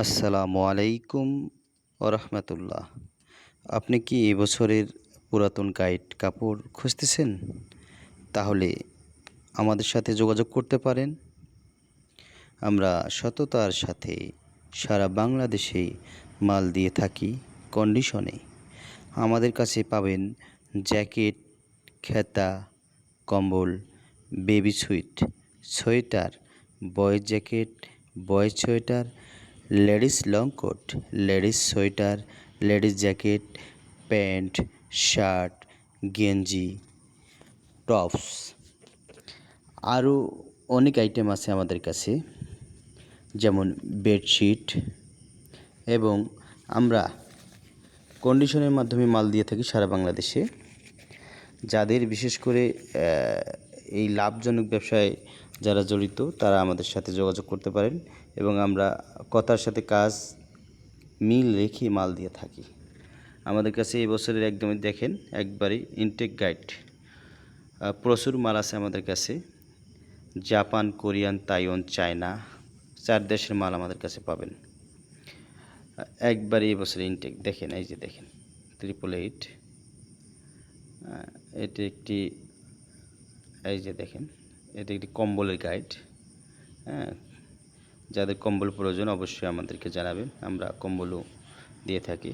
আসসালামু আলাইকুম ওরহমতুল্লাহ। আপনি কি এবছরের পুরাতন গাইড কাপড় খুঁজতেছেন? তাহলে আমাদের সাথে যোগাযোগ করতে পারেন। আমরা সততার সাথে সারা বাংলাদেশে মাল দিয়ে থাকি কন্ডিশনে। আমাদের কাছে পাবেন জ্যাকেট, খেতা, কম্বল, baby suit, sweater, boys jacket, boys sweater ladies long coat, ladies sweater, ladies jacket, pant, shirt, গেঞ্জি, টপস। আরও অনেক আইটেম আছে আমাদের কাছে, যেমন বেডশিট এবং আমরা কন্ডিশনের মাধ্যমে মাল দিয়ে থাকি সারা বাংলাদেশে। যাদের বিশেষ করে এই লাভজনক ব্যবসায় যারা জড়িত, তারা আমাদের সাথে যোগাযোগ করতে পারেন এবং আমরা কথার সাথে কাজ মিল রেখে মাল দিয়ে থাকি। আমাদের কাছে এই বছরের একদমই দেখেন একবারই ইনটেক গাইড প্রচুর মাল আছে আমাদের কাছে। জাপান, কোরিয়ান, তাইওয়ান, চায়না, চার দেশের মাল আমাদের কাছে পাবেন। একবারই এই বছরের ইনটেক দেখেন, এই যে দেখেন ট্রিপল এইট এটি একটি এই যে দেখেন, এটি একটি কম্বলের গাইড হ্যাঁ? যাদের কম্বল প্রয়োজন অবশ্যই আমাদেরকে জানাবেন, আমরা কম্বলও দিয়ে থাকি।